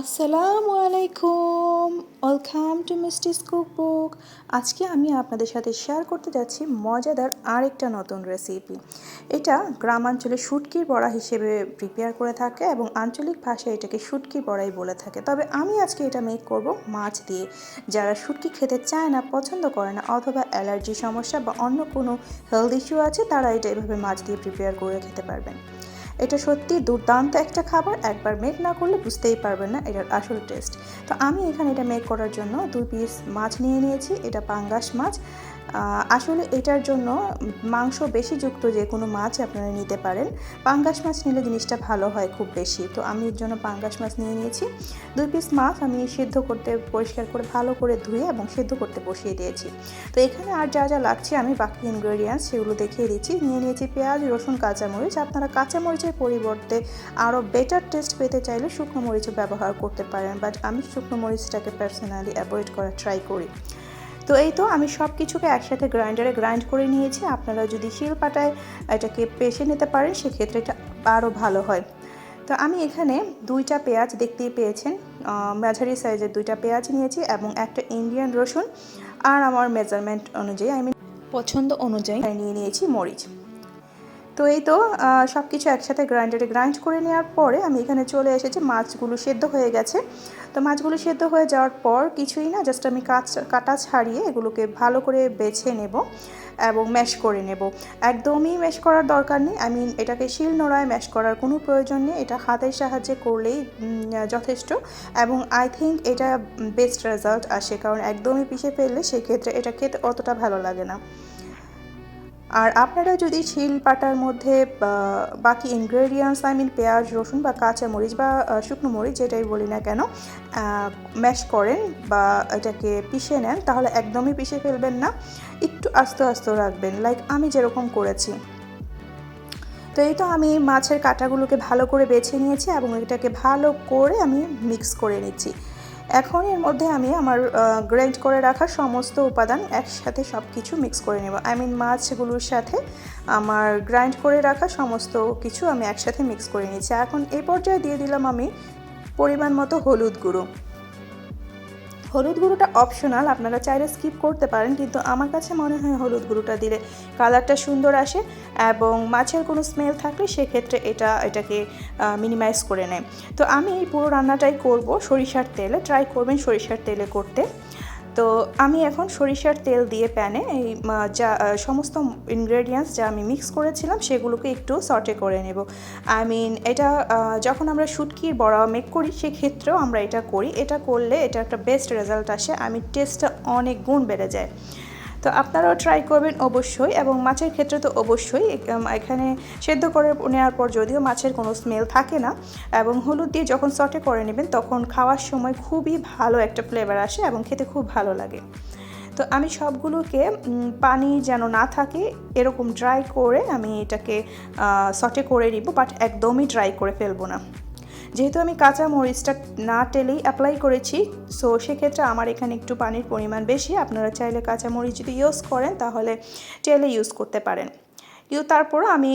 আসসালামু আলাইকুম। Welcome to মিস্টিস cookbook আজকে আমি আপনাদের সাথে শেয়ার করতে যাচ্ছি মজাদার আরেকটা নতুন রেসিপি এটা গ্রামাঞ্চলে শুটকির বড়া হিসেবে প্রিপেয়ার করে থাকে এবং আঞ্চলিক ভাষায় এটাকে শুটকির বড়াই বলে থাকে। তবে আমি আজকে এটা মেক করব মাছ দিয়ে। যারা শুটকি খেতে চায় না, পছন্দ করে না, অথবা অ্যালার্জি সমস্যা বা অন্য কোনো হেলথ ইস্যু আছে, তারা এটা এভাবে মাছ দিয়ে প্রিপেয়ার করে খেতে পারবেন। এটা সত্যি দুর্দান্ত একটা খাবার, একবার মেক না করলে বুঝতেই পারবেন না এটার আসল টেস্ট তো আমি এখানে এটা মেক করার জন্য দুই পিস মাছ নিয়ে নিয়েছি, এটা পাঙ্গাস মাছ। আসলে এটার জন্য মাংস বেশি যুক্ত যে কোনো মাছ আপনারা নিতে পারেন। পাঙ্গাস মাছ নিলে জিনিসটা ভালো হয় খুব বেশি। তো আমি এর জন্য পাঙ্গাস মাছ নিয়ে নিয়েছি। দুই পিস মাছ আমি সিদ্ধ করতে, পরিষ্কার করে, ভালো করে ধুয়ে এবং সিদ্ধ করতে বসিয়ে দিয়েছি। তো এখানে আর যা যা লাগছে আমি বাকি ইনগ্রেডিয়েন্টস সেগুলো দেখিয়ে দিচ্ছি। নিয়ে নিয়েছি পেঁয়াজ, রসুন, কাঁচামরিচ। আপনারা কাঁচামরিচের পরিবর্তে আরও বেটার টেস্ট পেতে চাইলে শুকনো মরিচও ব্যবহার করতে পারেন বাট আমি শুকনো মরিচটাকে পার্সোনালি অ্যাভয়েড করার ট্রাই করি। তো এই তো আমি সব কিছুকে একসাথে গ্রাইন্ডারে গ্রাইন্ড করে নিয়েছি। আপনারা যদি শিল পাটায় এটাকে পেশে নিতে পারেন, সেক্ষেত্রে এটা আরও ভালো হয়। তো আমি এখানে দুইটা পেঁয়াজ দেখতেই পেয়েছেন মাঝারি সাইজের দুইটা পেঁয়াজ নিয়েছি এবং একটা ইন্ডিয়ান রসুন আর আমার মেজারমেন্ট অনুযায়ী আমি পছন্দ অনুযায়ী নিয়ে নিয়েছি মরিচ। তো এই তো সব কিছু একসাথে গ্রাইন্ডারে গ্রাইন্ড করে নেওয়ার পরে আমি এখানে চলে এসেছি, মাছগুলো সেদ্ধ হয়ে গেছে। তো মাছগুলো সেদ্ধ হয়ে যাওয়ার পর কিছুই না জাস্ট আমি কাঁচ, কাটা ছাড়িয়ে এগুলোকে ভালো করে বেছে নেব এবং ম্যাশ করে নেব। একদমই ম্যাশ করার দরকার নেই। আই মিন এটাকে শিল নোড়ায় ম্যাশ করার কোনো প্রয়োজন নেই। এটা হাতের সাহায্যে করলেই যথেষ্ট এবং আই থিঙ্ক এটা বেস্ট রেজাল্ট আসে। কারণ একদমই পিষে ফেললে সেক্ষেত্রে এটা খেতে অতটা ভালো লাগে না। আর আপনারা যদি শিল পাটার মধ্যে বাকি ইনগ্রেডিয়েন্টস আই মিন পেঁয়াজ, রসুন বা কাঁচা মরিচ বা শুকনো মরিচ যেটাই বলি না কেন ম্যাশ করেন বা এটাকে পিষে নেন, তাহলে একদমই পিষে ফেলবেন না। একটু আস্তে আস্তে রাখবেন লাইক আমি যেরকম করেছি। তো এই তো আমি মাছের কাঁটাগুলোকে ভালো করে বেছে নিয়েছি এবং এটাকে ভালো করে আমি মিক্স করে নিচ্ছি। এখন এর মধ্যে আমি আমার গ্রেড করে রাখা সমস্ত উপাদান একসাথে সব কিছু মিক্স করে নেব। আই মিন মাছগুলোর সাথে আমার গ্রাইন্ড করে রাখা সমস্ত কিছু আমি একসাথে মিক্স করে নিয়েছি। এখন এই পর্যায়ে দিয়ে দিলাম আমি পরিমাণ মতো হলুদ গুঁড়ো। হলুদ গুঁড়োটা অপশনাল আপনারা চাইলে স্কিপ করতে পারেন, কিন্তু আমার কাছে মনে হয় হলুদ গুঁড়োটা দিলে কালারটা সুন্দর আসে এবং মাছের কোনো স্মেল থাকলে সেক্ষেত্রে এটা, এটাকে মিনিমাইজ করে নেয়। তো আমি এই পুরো রান্নাটাই করব সরিষার তেলে ট্রাই করবেন সরিষার তেলে করতে। তো আমি এখন সরিষার তেল দিয়ে প্যানে এই যা সমস্ত ইনগ্রেডিয়েন্টস যা আমি মিক্স করেছিলাম সেগুলোকে একটু সর্টে করে নেব। আই মিন এটা যখন আমরা শুটকির বড়া মেক করি সেক্ষেত্রেও আমরা এটা করি। এটা করলে এটা একটা বেস্ট রেজাল্ট আসে। আমি টেস্টটা অনেক গুণ বেড়ে যায়। তো আপনারাও ট্রাই করবেন অবশ্যই এবং মাছের ক্ষেত্রে তো অবশ্যই এখানে সেদ্ধ করে নেওয়ার পর যদিও মাছের কোনো স্মেল থাকে না এবং হলুদ দিয়ে যখন সটে করে নেবেন তখন খাওয়ার সময় খুবই ভালো একটা ফ্লেভার আসে এবং খেতে খুব ভালো লাগে। তো আমি সবগুলোকে পানি যেন না থাকে এরকম ড্রাই করে আমি এটাকে সটে করে নিব বাট একদমই ড্রাই করে ফেলব না। যেহেতু আমি কাঁচা মরিচটা না টেলেই অ্যাপ্লাই করেছি সো সেক্ষেত্রে আমার এখানে একটু পানির পরিমাণ বেশি। আপনারা চাইলে কাঁচা মরিচ যদি ইউজ করেন, তাহলে টেলে ইউজ করতে পারেন। কিন্তু তারপরও আমি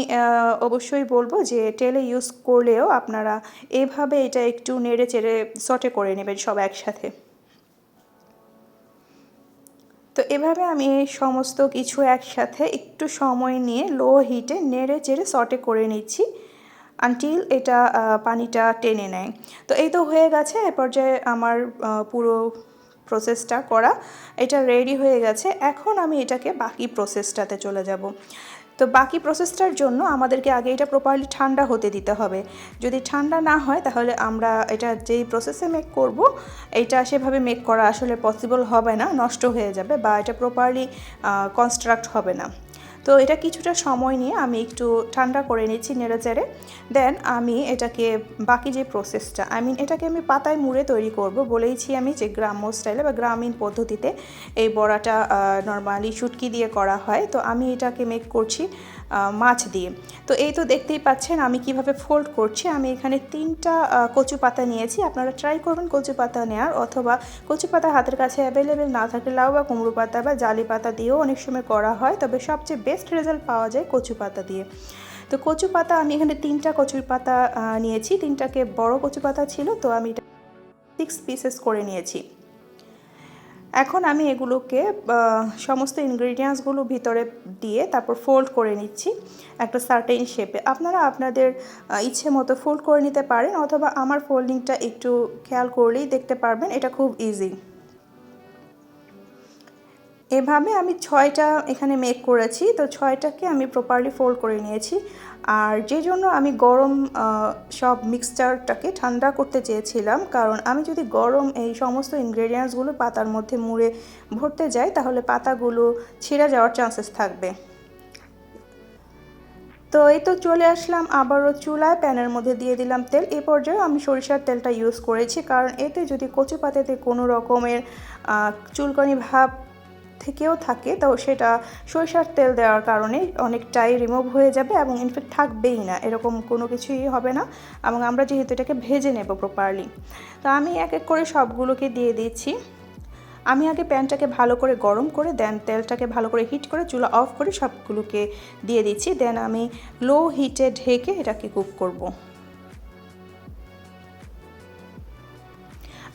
অবশ্যই বলব যে টেলে ইউজ করলেও আপনারা এভাবে এটা একটু নেড়ে চেড়ে সটে করে নেবেন সব একসাথে। তো এভাবে আমি সমস্ত কিছু একসাথে একটু সময় নিয়ে লো হিটে নেড়ে চেড়ে সটে করে নিচ্ছি। আনটিল এটা পানিটা টেনে নেয়। তো এই তো হয়ে গেছে, এ পর্যায়ে আমার পুরো প্রসেসটা করা। এটা রেডি হয়ে গেছে, এখন আমি এটাকে বাকি প্রসেসটাতে চলে যাব। তো বাকি প্রসেসটার জন্য আমাদেরকে আগে এটা প্রপারলি ঠান্ডা হতে দিতে হবে। যদি ঠান্ডা না হয়, তাহলে আমরা এটা যেই প্রসেসে মেক করব, এটা সেভাবে মেক করা আসলে পসিবল হবে না, নষ্ট হয়ে যাবে বা এটা প্রপারলি কনস্ট্রাক্ট হবে না। তো এটা কিছুটা সময় নিয়ে আমি একটু ঠান্ডা করে নিচ্ছি নেড়ে চেড়ে। দেন আমি এটাকে বাকি যে প্রসেসটা আই মিন এটাকে আমি পাতায় মুড়ে তৈরি করব। বলেইছি আমি যে গ্রাম্য স্টাইলে বা গ্রামীণ পদ্ধতিতে এই বড়াটা নর্মালি শুটকি দিয়ে করা হয়। তো আমি এটাকে মেক করছি মাছ দিয়ে। তো এই তো দেখতেই পাচ্ছেন আমি কীভাবে ফোল্ড করছি। আমি এখানে তিনটা কচু পাতা নিয়েছি। আপনারা ট্রাই করবেন কচু পাতা নেওয়ার অথবা কচু পাতা হাতের কাছে অ্যাভেলেবেল না থাকলে লাউ বা কুমড়ো পাতা বা জালি পাতা দিয়েও অনেক সময় করা হয়। তবে সবচেয়ে বেস্ট রেজাল্ট পাওয়া যায় কচু পাতা দিয়ে। তো কচু পাতা আমি এখানে তিনটা কচুর পাতা নিয়েছি। তিনটাকে বড় কচু পাতা ছিল, তো আমি এটা সিক্স পিসেস করে নিয়েছি। এখন আমি এগুলোকে সমস্ত ইনগ্রিডিয়েন্টসগুলো ভিতরে দিয়ে তারপর ফোল্ড করে নিচ্ছি একটা সার্টেন শেপে আপনারা আপনাদের ইচ্ছে মতো ফোল্ড করে নিতে পারেন, অথবা আমার ফোল্ডিংটা একটু খেয়াল করলেই দেখতে পারবেন, এটা খুব ইজি এভাবে আমি ছয়টা এখানে মেক করেছি। তো ছয়টাকে আমি প্রপারলি ফোল্ড করে নিয়েছি। আর যে জন্য আমি গরম সব মিক্সচারটাকে ঠান্ডা করতে চেয়েছিলাম, কারণ আমি যদি গরম এই সমস্ত ইনগ্রেডিয়েন্টসগুলো পাতার মধ্যে মুড়ে ভরতে যাই, তাহলে পাতাগুলো ছিঁড়ে যাওয়ার চান্সেস থাকবে। তো এই তো চলে আসলাম আবারও চুলায়, প্যানের মধ্যে দিয়ে দিলাম তেল। এ পর্যায়ে আমি সরিষার তেলটা ইউজ করেছি, কারণ এতে যদি কচু পাতাতে কোনো রকমের চুলকানি ভাব থেকেও থাকে, তো সেটা সরিষার তেল দেওয়ার কারণে অনেকটাই রিমুভ হয়ে যাবে এবং ইনফেক্ট থাকবেই না, এরকম কোনো কিছুই হবে না এবং আমরা যেহেতু এটাকে ভেজে নেব প্রপারলি তো আমি এক এক করে সবগুলোকে দিয়ে দিচ্ছি। আমি আগে প্যানটাকে ভালো করে গরম করে দেন তেলটাকে ভালো করে হিট করে, চুলা অফ করে সবগুলোকে দিয়ে দিচ্ছি। দেন আমি লো হিটে ঢেকে এটাকে কুক করব।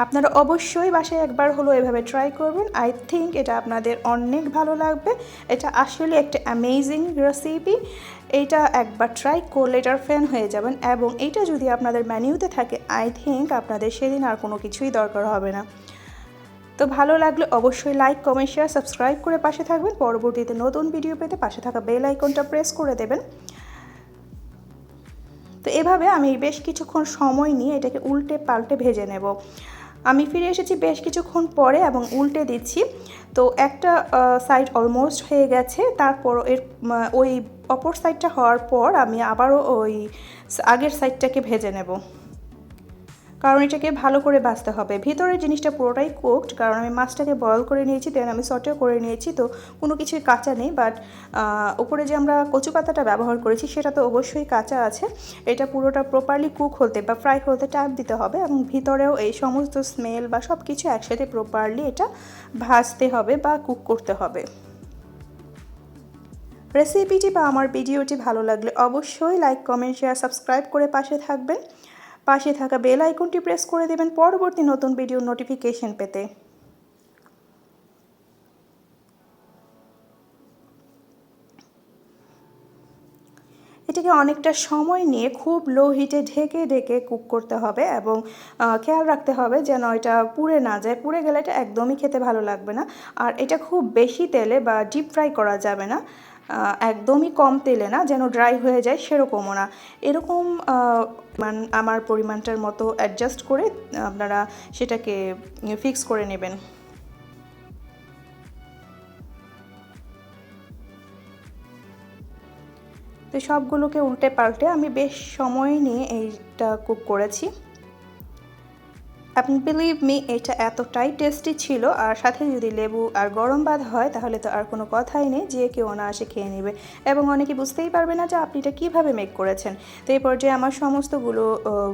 আপনারা অবশ্যই বাসায় একবার হলো এভাবে ট্রাই করবেন। আই থিঙ্ক এটা আপনাদের অনেক ভালো লাগবে। এটা আসলে একটা অ্যামেজিং রেসিপি এইটা একবার ট্রাই করলে এটার ফ্যান হয়ে যাবেন এবং এইটা যদি আপনাদের মেনিউতে থাকে আই থিঙ্ক আপনাদের সেদিন আর কোনো কিছুই দরকার হবে না। তো ভালো লাগলে অবশ্যই লাইক কমেন্ট শেয়ার সাবস্ক্রাইব করে পাশে থাকবেন। পরবর্তীতে নতুন ভিডিও পেতে পাশে থাকা বেল আইকনটা প্রেস করে দেবেন। তো এভাবে আমি বেশ কিছুক্ষণ সময় নিয়ে এটাকে উল্টে পাল্টে ভেজে নেব। আমি ফিরে এসেছি বেশ কিছুক্ষণ পরে এবং উল্টে দিচ্ছি। তো একটা সাইড অলমোস্ট হয়ে গেছে। তারপর এর ওই অপর সাইডটা হওয়ার পর আমি আবারও ওই আগের সাইডটাকে ভেজে নেব। কারণ এটাকে ভালো করে বাছতে হবে। ভিতরের জিনিসটা পুরোটাই কুকড কারণ আমি মাছটাকে বয়ল করে নিয়েছি দেন আমি সটেও করে নিয়েছি, তো কোনো কিছুই কাঁচা নেই বাট উপরে যে আমরা কচু পাতাটা ব্যবহার করেছি, সেটা তো অবশ্যই কাঁচা আছে। এটা পুরোটা প্রপারলি কুক হতে বা ফ্রাই হতে টাইম দিতে হবে এবং ভিতরেও এই সমস্ত স্মেল বা সব কিছু একসাথে প্রপারলি এটা ভাজতে হবে বা কুক করতে হবে। রেসিপিটি বা আমার ভিডিওটি ভালো লাগলে অবশ্যই লাইক কমেন্ট শেয়ার সাবস্ক্রাইব করে পাশে থাকবেন। পাশে থাকা বেল আইকনটি প্রেস করে দেবেন পরবর্তী নতুন ভিডিও নোটিফিকেশন পেতে। এটাকে অনেকটা সময় নিয়ে খুব লো হিটে ঢেকে ঢেকে কুক করতে হবে এবং খেয়াল রাখতে হবে যেন এটা পুড়ে না যায়। পুড়ে গেলে এটা একদমই খেতে ভালো লাগবে না। আর এটা খুব বেশি তেলে বা ডিপ ফ্রাই করা যাবে না। একদমই কম তেলে না, যেন ড্রাই হয়ে যায় সেরকমও না। এরকম আমার পরিমাণটার মতো অ্যাডজাস্ট করে আপনারা সেটাকে ফিক্স করে নেবেন। তো সবগুলোকে উল্টে পাল্টে আমি বেশ সময় নিয়ে এইটা কুক করেছি। আপনি বিলিভ মি এটা এতটাই টেস্টি ছিল, আর সাথে যদি লেবু আর গরম ভাত হয়, তাহলে তো আর কোনো কথাই নেই, যে কেউ অনায়াসে খেয়ে নেবে। এবং অনেকে বুঝতেই পারবে না যে আপনি এটা কীভাবে মেক করেছেন। তো এই পর্যায়ে আমার সমস্তগুলো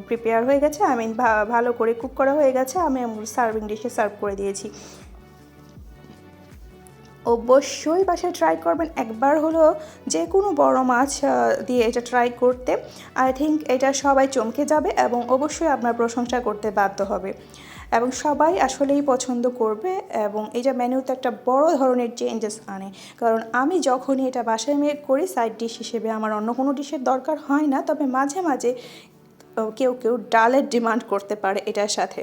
প্রিপেয়ার হয়ে গেছে আমি ভালো করে কুক করা হয়ে গেছে, আমি সার্ভিং ডিশে সার্ভ করে দিয়েছি। অবশ্যই বাসায় ট্রাই করবেন। একবার হলো যে কোনো বড় মাছ দিয়ে এটা ট্রাই করতে আই থিঙ্ক এটা সবাই চমকে যাবে এবং অবশ্যই আপনার প্রশংসা করতে বাধ্য হবে। এবং সবাই আসলেই পছন্দ করবে এবং এটা মেনুতে একটা বড় ধরনের চেঞ্জেস আনে। কারণ আমি যখনই এটা বাসায় মেয়ে করি সাইড ডিশ হিসেবে আমার অন্য কোনো ডিশের দরকার হয় না, তবে মাঝে মাঝে কেউ কেউ ডালের ডিমান্ড করতে পারে এটার সাথে।